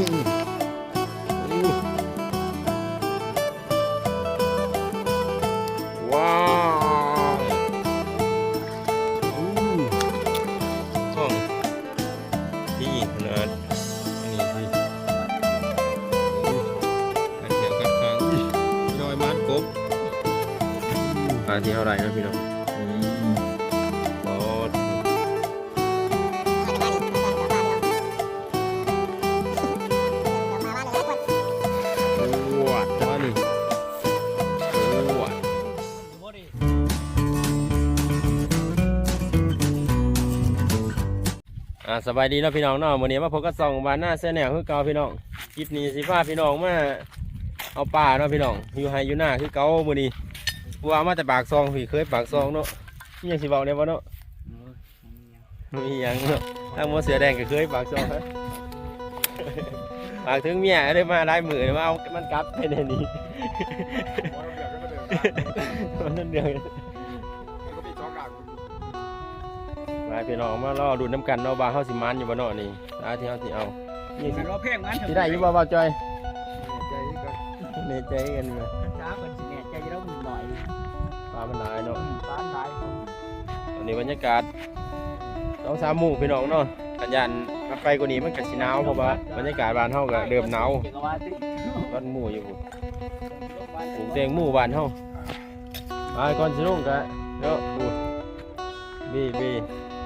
ว้าวอู้ห้องที่ขนาดอันนี้สิอันเดียวกันครั้งดอยมันกบปลาที่เท่าไหร่นะพี่น้อง อ่าสบายดีเนาะพี่น้องเนาะวันนี้มาพบกับสองบานหน้าเส้นแนวคือเก่าพี่น้องคลิปนี้สิพาพี่น้องมาเอาป่าเนาะพี่น้องอยู่ไฮอยู่หน้าคือเก่ามื้อนี้ว่ามาแต่ปากซองพี่เคยปากซองเนาะมียังสิเว้าได้บ่เนาะมีหยังเนาะทางหมเสือแดงก็เคยปากซองฮะปากถึงเมียได้มาหลายมื้อมาเอามันกลับไปในนี้มันเดียว มาพี่น้องมารอดูน้ำกันเนาะว่าเฮาสิมันอยู่บ่เนาะนี่ตาที่เฮาสิเอานี่สิมันว่าเพลงมันสิได้อยู่บ่บ่าวจอยในใจกันมาช้าคนสิเนี่ยใจเราหน่อยปลามันหลายเนาะบ้านหลายตอนนี้บรรยากาศต้องสามหมู่พี่น้องเนาะกันยันมาไปกว่านี้มันก็สิหนาวเพราะว่าบรรยากาศบ้านเฮาก็เริ่มหนาวเกี่ยวกับว่าสิบ้านหมู่อยู่ปลูกแตงหมู่บ้านเฮาไปก่อนสิลงก็เนาะปูบีบีเดี๋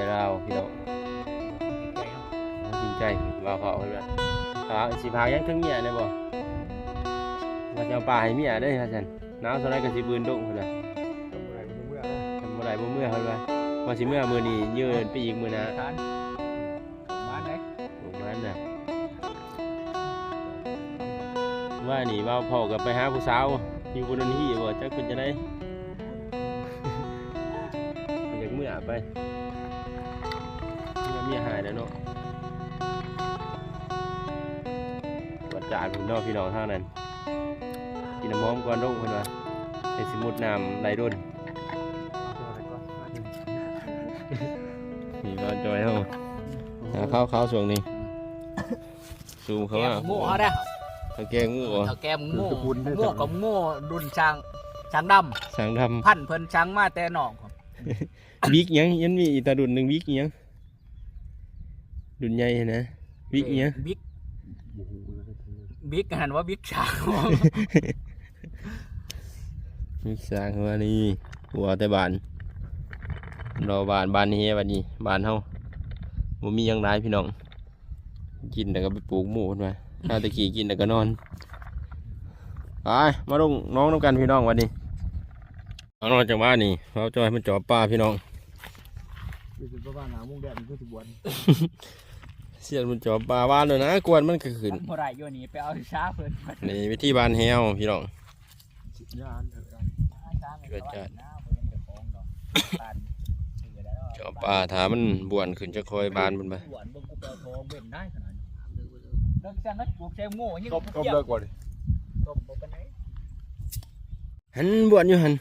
ยวเราพี่น้องจริงใจว่าเขาเพิ่นว่าพาสิพายังถึงเมียได้บ่ว่าจะเอาปลาให้เมียได้อครับจันหนาวเท่าไรก็สิบืนดงพุ่นน่ะทำอะไรบ่เมื่อเขาเลยว่าสิเมื่อมือนี้ยืนไปอีกมือนะทาไหนมว่าน่ะว่านี่ว่าพ่อกับไปหาผู้สาวอยู่บนนั้นที่บ่จักเป็นจะได้อยากเวัดจานพี่น้องพี่น้องทางนั้นกินน้ำหอมก่อนลงเพิ่นว่าไอสมุดน้ำไหลร่นนี่ก็จอยเฮาหาข้าวข้าวส่วงนี้ซูมเขาว่าโง่เขาได้ตะแกงง้อแกมโง่โง่กับโง่ดุนช้างช้างดสังดำพันเพิ่นช้างมาแต่หนองบิ๊กยังยันมีอีตาดุนหนึ่งบิ๊กยัง ดุนใหญ่นะบิ๊กยังบิ๊กบิ๊กหันว่าบิ๊กช้างบิ๊กสร้างว่านี่หัวแต่บานรอบานบานนี้บัดนี้บานเฮาบ่มีหยังหลายพี่น้อง กินแต่ก็ไปปลูกหมูขึ้นมาถ้าตะกี้กินแต่ก็นอนไปมาลงน้องน้ำกันพี่น้องวันนี้เอานอนจากบ้านนี่เราจอยมันจอบปลาพี่น้องคือประมาณหนามุ่งแดดมันก็สิบวน เสียนมันจอบปลาบ้านเลยนะกวนมันก็ขึ้นพอไรอยู่นี่ไปเอาช้าเพิ่นนี่วิธีบานแฮวพี่น้อง ยานเถอะช้าไม่ได้ว่านะเพิ่นจะฟ้องดอกตานถือได้แล้วจอบปลาถามันบวนขึ้นจะคอยบานมันไปหวานบงกูเปลทองเว้นได้ขนาดนี้เลิกจังนัดปลูกแซมโง่ยิ่งก็ก็เลิกก่อนดิต้มบ่ปานไหนหันบวนอยู่หัน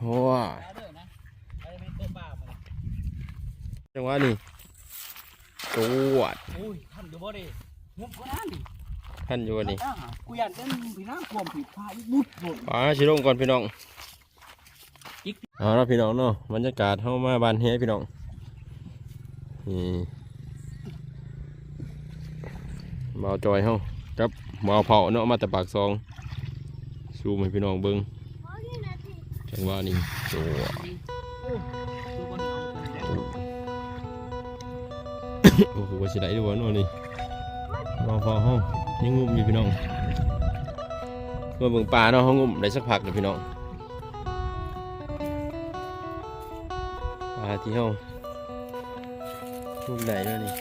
โอ้ยเอาเด้อนะเอาแม่นตัวป้ามาจังหวะนี้ ตัวดโอ้ยท่านอยู่บ่ได้งบกว่านั้นดิท่านอยู่วันนี้กูอยากเป็นพี่น้ำท่วมผิดพาอีกบุดโดปลาชิลงก่อนพี่น้องเอาละพี่น้องเนาะบรรยากาศเข้ามาบานแฮพี่น้องนี่เบาจอยเฮากับเบาเผาเนาะมาแต่ปากซองซูมให้พี่น้องเบิ่งจังหวะนี้ตัว โอ้โหว่าสิได้ด้วยนาะนี่เบาเผาเฮายังงุ่มอยู่พี่น้องเมื่อเบิ่งปลาเนาะเฮางุ่มได้สักพักเดี๋ยวพี่น้องปลาที่เฮางุ่มได้เนาะนี่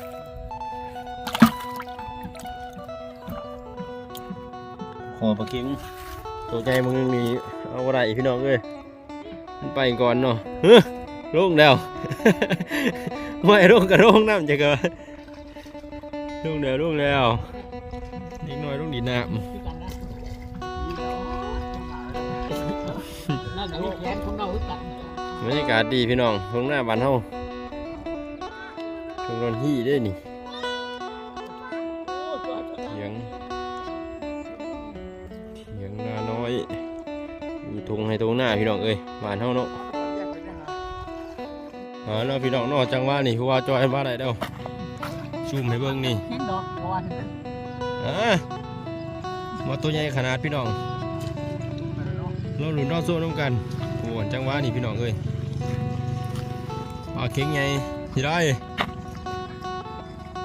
ขอปลาเค็งตัวใจมึงมีเอาอะไรพี่น้องเอ้ยมันไปก่อนเนาะเฮ้ยลงแล้ว ไม่ร่วงกับร่วงน้ำจะเกิดร่วงแล้วร่วงแล้วนิดหน่อยร่วงดีน้ำบรรยากาศดีพี่น้องทุ่งหน้าบ้านเฮาทุ่งนอนฮี่ได้นี่เถียงเถียงนาน้อยอยู่ทุ่งให้ทุ่งหน้าพี่น้องเอ้ยบ้านเฮาเนาะ อ๋อเนาะพี่น้องเนาะจังหวะนี่ผู้ว่าจอยมาได้เด้อซูมให้เบิ่งนี่เห็นดอกเพราะว่าเห็นเป็นอ่ามาตัวใหญ่ขนาดพี่น้องเราหลุนเราโซ่น้ำกันโอ้จังหวะนี่พี่น้องเอ้ยปลาเข็งไงที่ได้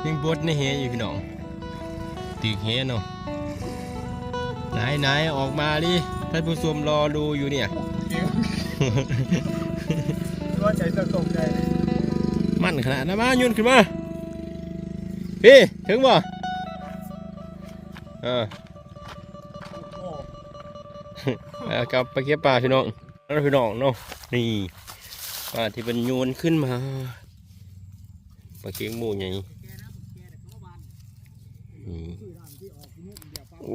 ยิงบดในเฮอยู่พี่น้องตีกเฮเนาะไหนไหนออกมาดิท่านผู้ชมรอดูอยู่เนี่ย ตัวใจจะตกใจมั่นขนาดนั้นมายุ่นขึ้นมา พี่ ถึงบ่เออโอ้เอากลับไปเก็บปลาพี่น้องแล้วพี่น้องเนาะนี่ปลาที่เป็นโยนขึ้นมาปลาเค็งหมูใหญ่นี่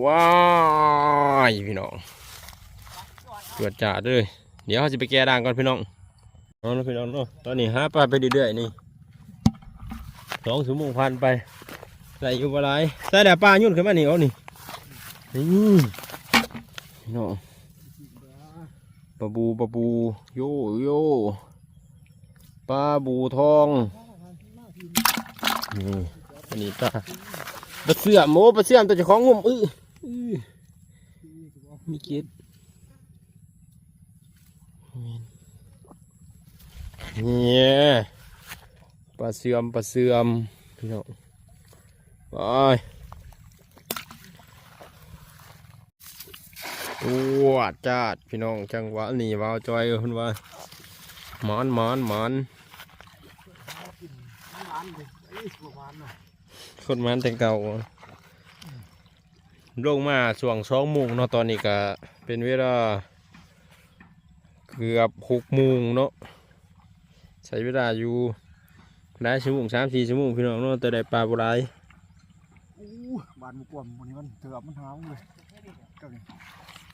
ว้ายพี่น้องตรวจจ่าด้วย เดี๋ยวเขาจะไปแก้ด่างก่อนพี่น้อง เอาละพี่น้องเนาะตอนนี้หาปลาไปเรื่อยๆนี่สองชั่วโมงผ่านไปใส่อยู่ปลาไหลใส่แต่ปลายุ่นขึ้นมานี่เอานี่นี่พี่น้องปลาบูปลาบูโยโย่ปลาบูทองนี่อันนี้ปลาปลาเสื่อมโมปลาเสื่อมตัวเจ้าของงุ่มอืออื้อมีเกล็ด เนี่ยปลาเสื่อมปลาเสื่อมพี่น้องไปตัวจัดพี่น้องจังหวะนี่วาวจอยเพิ่นว่าหมอนหมอนหมอนหวานเลยไอ้สุวรรณน่ะคนมันแต่เก่าลงมาช่วงสองโมงเนาะตอนนี้ก็เป็นเวลาเกือบหกโมงเนาะ ใช้เวลาอยู่ได้ชั่วโมงสามสี่ชั่วโมงพี่น้องเนาะแต่ได้ปลาบุไรอู้บานมุกวมวันนี้มันเถือบมันหาวเลยก็เลย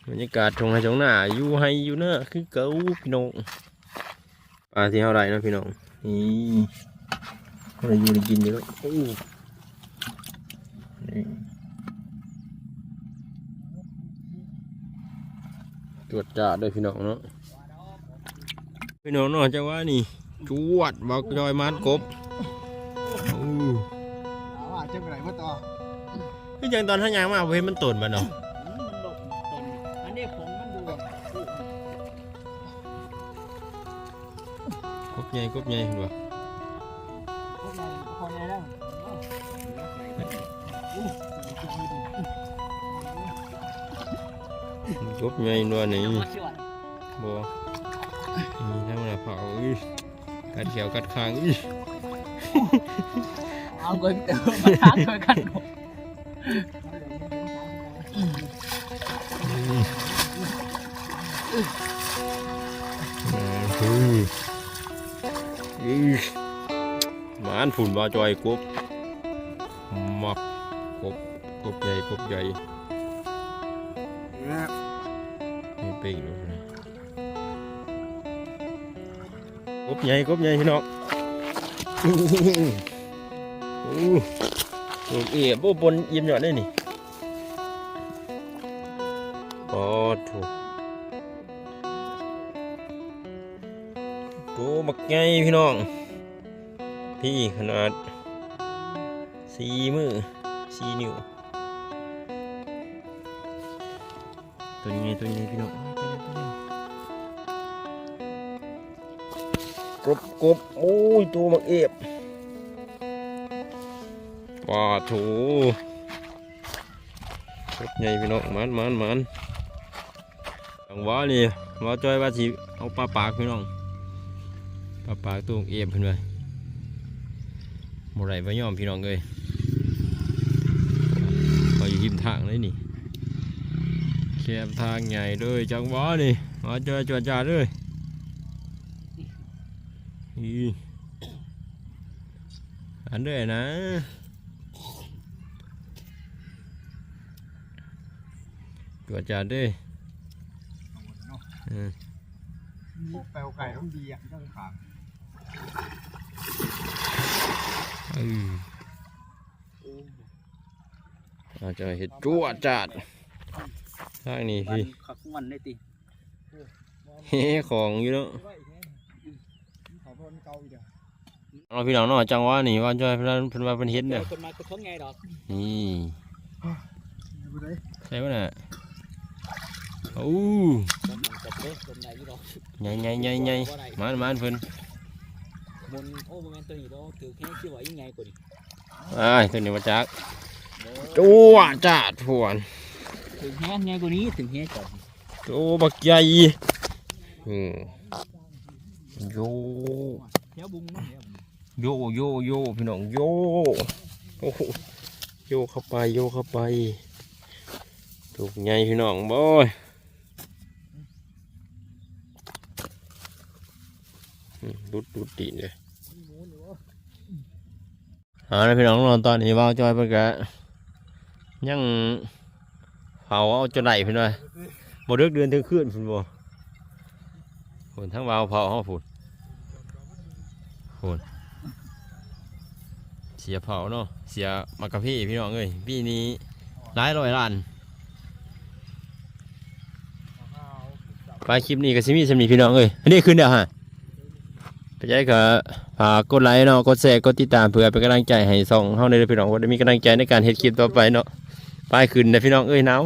บรรยากาศตรงไหนตรงหน้าอยู่ให้อยู่เนาะคือเก่าพี่น้องปลาที่เท่าไหรเนาะพี่น้องนี่เราอยู่ได้กินอยู่แล้วโอ้นี่ตรวจจ่าด้วยพี่น้องเนาะพี่น้องเนาะจังว่านี่ จวดบอกจอยมันกบโอ้เอาว่าจะไปไหนมาต่อคือจังตอนท่ายางมาเว้ยมันตนมาเนาะมันดกตอนอันนี้ผมมันดูแบบกบใหญ่กบใหญ่เห็นปะพวกเราพอได้แล้วอู้กบใหญ่นัวนี่มาชวนบนี่ทั้งหน้าเผาอื้อ กัดเขียวกัดคางอื้อเอาเงินเติมมาทางเงินกันอืมอื้ออื้อหมานฝุ่นบาจอยกบมักกบกบใหญ่กบใหญ่ กบใหญ่กบใหญ่พี่น้องโอ้โหเอ๋บ่บนเยี่ยมยอดได้นี่โอ้ถูกตัวบักใหญ่พี่น้อง พี่ขนาดสี่มือสี่นิ้วตัวนี้ตัวนี้พี่น้อง กรบกรบโอ้ยตัวมักเอฟว้าโถกบใหญ่พี่น้องมันมันมันจังหวะนี่ว่าจอยว่าสิเอาปลาปากพี่น้องปลาปลาตัวเอฟเพิ่นว่าโมไรบ่ยอมพี่น้องเลยคอยอยู่หิมทางเลยนี่แคบทางใหญ่เลยจังหวะนี่มาจอจวดจ่าเลย อีอันเด้อนะจวดจ่าเด้อเออพวกแปลวไก่ต้องดีอะต้องขางเอออาจจะเห็ดจวดจัดทางนี้พี่ขักมันได้ติเฮ้ของอยู่เนาะไว้แค่ขอ พนเก่าอีกเด้อเราพี่น้องเนาะจังหวะนี่ว่าจอยเพิ่นเพิ่นว่าเพิ่นเฮ็ดเดี๋เด้ยอวคนมาคนไงดอกนี่บ่ได้ใช่ป่ะน่ะโอ้คนมันจะเด้คนใดอยู่ดอกใหญ่ใหญ่ใหญ่ใหญ่มานมานเพิ่นมนโอ้บ่แม่นตัวนี้ดอกถือแค่ชื่อว่ายังไงกว่านี้อ้ายตัวนี้มาจักจัวจัดพวนถึงแค่ไงกว่านี้ถึงแค่จับโตบักใหญ่อืม โยแถวบุ้งนั่นแหละโยโยโยพี่น้องโยโอ้โหโยเข้าไปโยเข้าไปถูกใหญ่พี่น้องบ่อยอืมดุดดุดตีนเลยเอาละพี่น้องนอนตอนนี้ว่าวจอยเพิ่นก็ยังเผาเอาจนไหนเพิ่นว่าบ่เลือกเดือนถึงคืนเพิ่นบ่ ฝนทั้งว่าวเผาเฮาฝนฝนเสียเผาเนาะเสียมากระพี่พี่น้องเอ้ยปีนี้หลายร้อยล้านไปคลิปนี้ก็สิมีสำนีพี่น้องเอ้ยอันนี้ขึ้นเดี๋ยวฮะไปใจก็ฝากกดไลค์เนาะกดแชร์กดติดตามเพื่อเป็นกำลังใจให้ส่องเฮาในเด้องพี่น้องว่าได้มีกำลังใจในการเฮ็ดคลิปต่อไปเนาะไปขึ้นนะพี่น้องเอ้ยหนาว